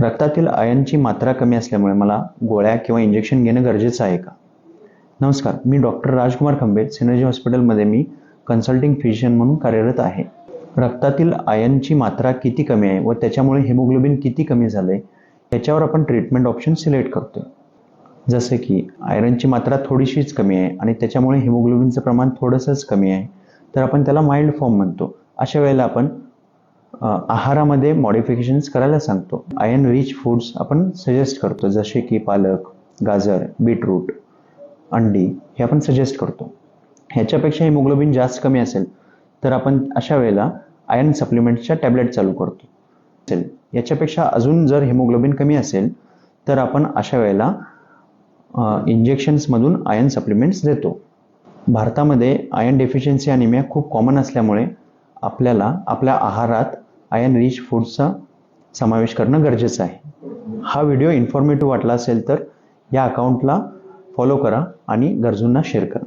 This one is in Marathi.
रक्तातील आयनची मात्रा कमी असल्यामुळे मला गोळ्या किंवा इंजेक्शन घेणं गरजेचं आहे का? नमस्कार मी डॉक्टर राजकुमार खंबे सिनर्जी हॉस्पिटलमध्ये मी कन्सल्टिंग फिजिशियन म्हणून कार्यरत आहे. रक्तातील आयनची मात्रा किती कमी आहे व त्याच्यामुळे हिमोग्लोबिन किती कमी झालं आहे याच्यावर आपण ट्रीटमेंट ऑप्शन सिलेक्ट करतो जसे की आयरनची मात्रा थोडीशीच कमी आहे आणि त्याच्यामुळे हिमोग्लोबिनचं प्रमाण थोडंसंच कमी आहे तर आपण त्याला माइल्ड फॉर्म म्हणतो. अशा वेळेला आपण आहारामध्ये मॉडिफिकेशन्स करायला सांगतो. आयन रिच फूड्स आपण सजेस्ट करतो जसे की पालक गाजर बीटरूट अंडी हे आपण सजेस्ट करतो. ह्याच्यापेक्षा हिमोग्लोबिन जास्त कमी असेल तर आपण अशा वेळेला आयन सप्लिमेंट्सच्या टॅबलेट चालू करतो. असेल. याच्यापेक्षा अजून जर हिमोग्लोबिन कमी असेल तर आपण अशा वेळेला इंजेक्शन्समधून आयन सप्लिमेंट्स देतो. भारतामध्ये आयन डेफिशियन्सी अनिमिया खूप कॉमन असल्यामुळे आपल्याला आपल्या आहारात आयन रिच फूडचा समावेश करणं गरजेचं आहे. हा व्हिडिओ इन्फॉर्मेटिव्ह वाटला असेल तर या अकाउंटला फॉलो करा आणि गरजूंना शेअर करा.